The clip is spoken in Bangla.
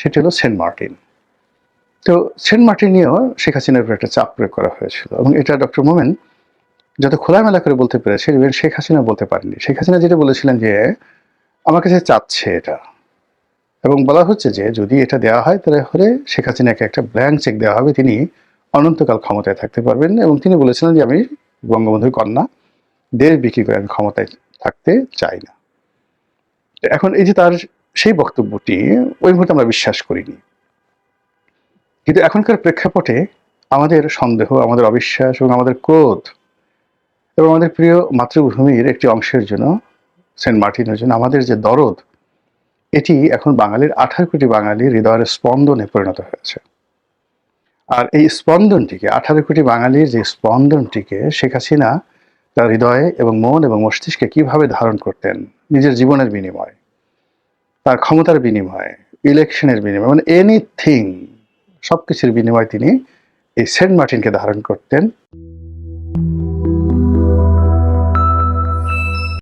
সেটি হলো সেন্ট মার্টিন। তো সেন্ট মার্টিন নিয়েও শেখ হাসিনার উপর একটা চাপ প্রয়োগ করা হয়েছিল এবং এটা ডক্টর মোমেন যত খোলামেলা করে বলতে পেরেছে ইভেন শেখ হাসিনা বলতে পারেনি শেখ হাসিনা যেটা বলেছিলেন যে, আমার কাছে চাচ্ছে এটা। এবং বলা হচ্ছে যে, যদি এটা দেওয়া হয়, তাহলে হলে শেখ হাসিনাকে একটা ব্ল্যাঙ্ক চেক দেওয়া হবে। তিনি অনন্তকাল ক্ষমতায় থাকতে পারবেন। এবং তিনি বলেছিলেন যে, আমি বঙ্গবন্ধুর কন্যা। দেশ বিক্রি করে আমি ক্ষমতায় থাকতে চাই না। এখন এই যে তার সেই বক্তব্যটি ওই মুহূর্তে আমরা বিশ্বাস করিনি। কিন্তু এখনকার প্রেক্ষাপটে আমাদের সন্দেহ, আমাদের অবিশ্বাস এবং আমাদের ক্রোধ এবং আমাদের প্রিয় মাতৃভূমির একটি অংশের জন্য, সেন্ট মার্টিনের জন্য আমাদের যে দরদ, এটি এখন বাঙালির আঠারো কোটি বাঙালির হৃদয়ের স্পন্দনে পরিণত হয়েছে। আর এই স্পন্দনটিকে, আঠারো কোটি বাঙালির যে স্পন্দনটিকে শেখ হাসিনা তার হৃদয়ে এবং মন এবং মস্তিষ্কে কীভাবে ধারণ করতেন, নিজের জীবনের বিনিময়ে তার ক্ষমতার বিনিময়ে, ইলেকশনের বিনিময়ে মানে এনিথিং সবকিছুর বিনিময়ে তিনি এই সেন্ট মার্টিনকে ধারণ করতেন।